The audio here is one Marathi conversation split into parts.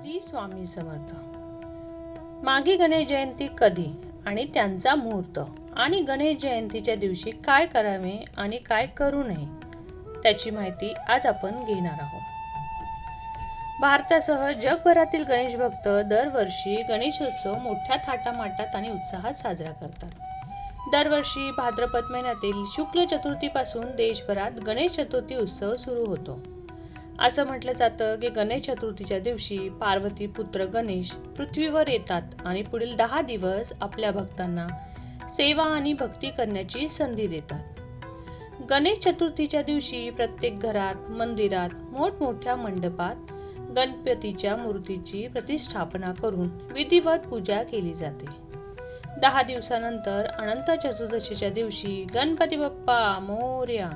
श्री स्वामी समर्थ. मागे गणेश जयंती कधी आणि त्यांचा मुहूर्त? आणि गणेश जयंतीच्या दिवशी काय करावे आणि काय करू नये? त्याची माहिती आज आपण घेणार आहोत. भारतासह जगभरातील गणेश भक्त दरवर्षी गणेशोत्सव मोठ्या थाटामाटात आणि उत्साहात साजरा करतात. दरवर्षी भाद्रपद महिन्यातील शुक्ल चतुर्थीपासून देशभरात गणेश चतुर्थी उत्सव सुरू होतो. असं म्हटलं जातं की गणेश चतुर्थीच्या दिवशी पार्वती पुत्र गणेश पृथ्वीवर येतात आणि पुढील दहा दिवस आपल्या भक्तांना सेवा आणि भक्ती करण्याची संधी देतात. गणेश चतुर्थीच्या दिवशी प्रत्येक घरात मंदिरात मोठमोठ्या मंडपात गणपतीच्या मूर्तीची प्रतिष्ठापना करून विधिवत पूजा केली जाते. दहा दिवसानंतर अनंत चतुर्दशीच्या दिवशी गणपती बाप्पा मोर्या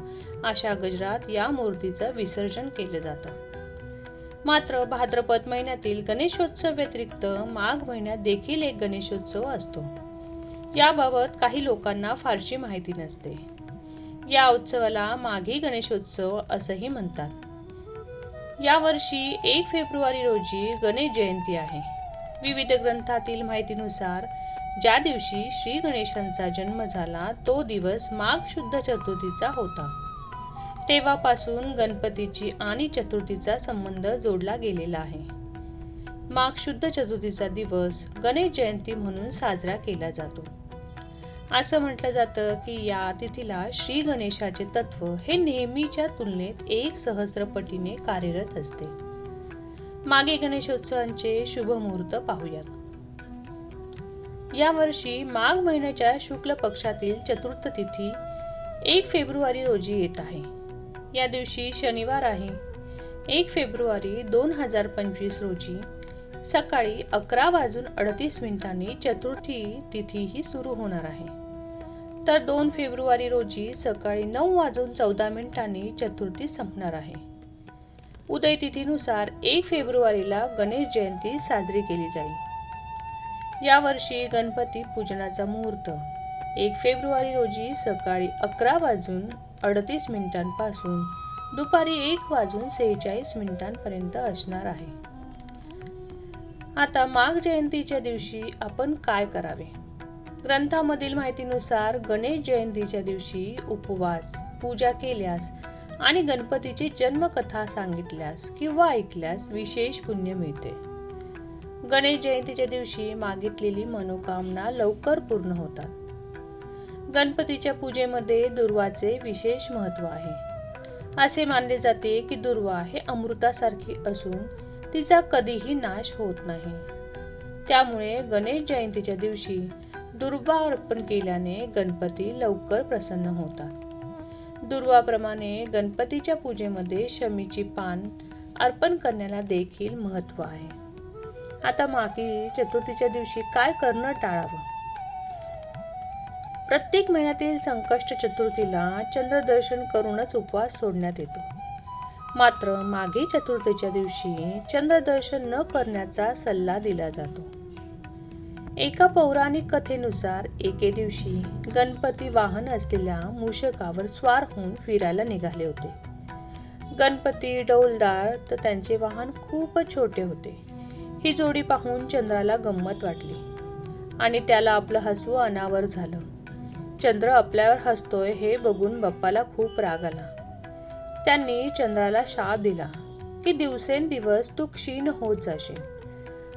अशा गजरात या मूर्तीचं विसर्जन केलं जातं. मात्र भाद्रपद महिन्यातील गणेशोत्सव व्यतिरिक्त माघ महिन्यात देखील एक गणेशोत्सव असतो. याबाबत काही लोकांना फारशी माहिती नसते. या उत्सवाला माघी गणेशोत्सव असंही म्हणतात. यावर्षी एक फेब्रुवारी रोजी गणेश जयंती आहे. विविध ग्रंथातील माहितीनुसार ज्या दिवशी श्री गणेशांचा जन्म झाला तो दिवस माघ शुद्ध चतुर्थीचा होता. तेव्हापासून गणपतीची आणि चतुर्थीचा संबंध जोडला गेलेला आहे. माघ शुद्ध चतुर्थीचा दिवस गणेश जयंती म्हणून साजरा केला जातो. असं म्हटलं जातं की या तिथीला श्री गणेशाचे तत्व हे नेहमीच्या तुलनेत एक सहस्रपटीने कार्यरत असते. मागे गणेशोत्सवांचे शुभ मुहूर्त पाहूयात. यावर्षी माघ महिन्याच्या शुक्ल पक्षातील चतुर्थ तिथी एक फेब्रुवारी रोजी येत आहे. या दिवशी शनिवार आहे. एक फेब्रुवारी दोन हजार पंचवीस रोजी सकाळी अकरा वाजून अडतीस मिनिटांनी चतुर्थी तिथी ही सुरू होणार आहे. तर दोन फेब्रुवारी रोजी सकाळी नऊ वाजून चौदा मिनिटांनी चतुर्थी संपणार आहे. उदय तिथीनुसार एक फेब्रुवारीला गणेश जयंती साजरी केली जाईल. यावर्षी गणपती पूजनाचा मुहूर्त. एक फेब्रुवारी रोजी सकाळी अकरा वाजून अडतीस मिनिटांपासून दुपारी एक वाजून सेहेचाळीस मिनिटांपर्यंत असणार आहे. आता माघ जयंतीच्या दिवशी आपण काय करावे? ग्रंथामधील माहितीनुसार गणेश जयंतीच्या दिवशी उपवास पूजा केल्यास आणि गणपतीची जन्मकथा सांगितल्यास किंवा ऐकल्यास विशेष पुण्य मिळते. गणेश जयंतीच्या दिवशी मागितलेली मनोकामना लवकर पूर्ण होतात. गणपतीच्या पूजेमध्ये दुर्वाचे विशेष महत्त्व आहे. असे मानले जाते की दुर्वा हे अमृतासारखी असून तिचा कधीही नाश होत नाही. त्यामुळे गणेश जयंतीच्या दिवशी दुर्वा अर्पण केल्याने गणपती लवकर प्रसन्न होतात. दुर्वाप्रमाणे गणपतीच्या पूजेमध्ये शमीची पान अर्पण करण्याला देखील महत्त्व आहे. आता मागी चतुर्थीच्या दिवशी काय करणं टाळावं? प्रत्येक महिन्यातील संकष्ट चतुर्थीला चंद्रदर्शन करूनच उपवास सोडण्यात येतो. मात्र मागे चतुर्थीच्या दिवशी चंद्रदर्शन न करण्याचा सल्ला दिला जातो. एका पौराणिक कथेनुसार एके दिवशी गणपती वाहन असलेल्या मूषकावर स्वार होऊन फिरायला निघाले होते. गणपती डौलदार तर त्यांचे वाहन खूपच छोटे होते. ही जोडी पाहून चंद्राला गंमत वाटली. आणि त्याला आपलं हसू अनावर झालं. चंद्र आपल्यावर हसतोय हे बघून बाप्पाला खूप राग आला. त्यांनी चंद्राला शाप दिला की दिवसेंदिवस तू क्षीण होत जाशील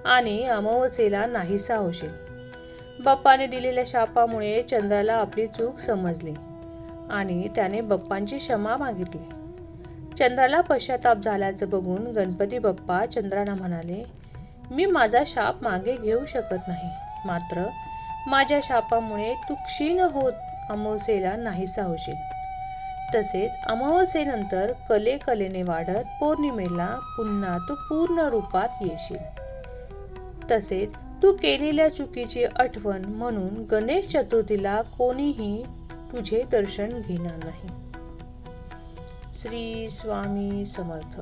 आणि अमावस्येला नाहीसा होशील. बाप्पाने दिलेल्या शापामुळे चंद्राला आपली चूक समजली आणि त्याने बाप्पांची क्षमा मागितली. चंद्राला पश्चाताप झाल्याचं बघून गणपती बाप्पा चंद्राला म्हणाले मी माझा शाप मागे घेऊ शकत नाही. मात्र माझ्या शापामुळे तू क्षीण होत अमावस्येला नाहीसा होशील. तसेच अमावस्येनंतर कले कलेने वाढत पौर्णिमेला पुन्हा तू पूर्ण रूपात येशील. तसेच तू केलेल्या चुकीची आठवण म्हणून गणेश चतुर्थीला कोणीही तुझे दर्शन घेणार नाही. श्री स्वामी समर्थ.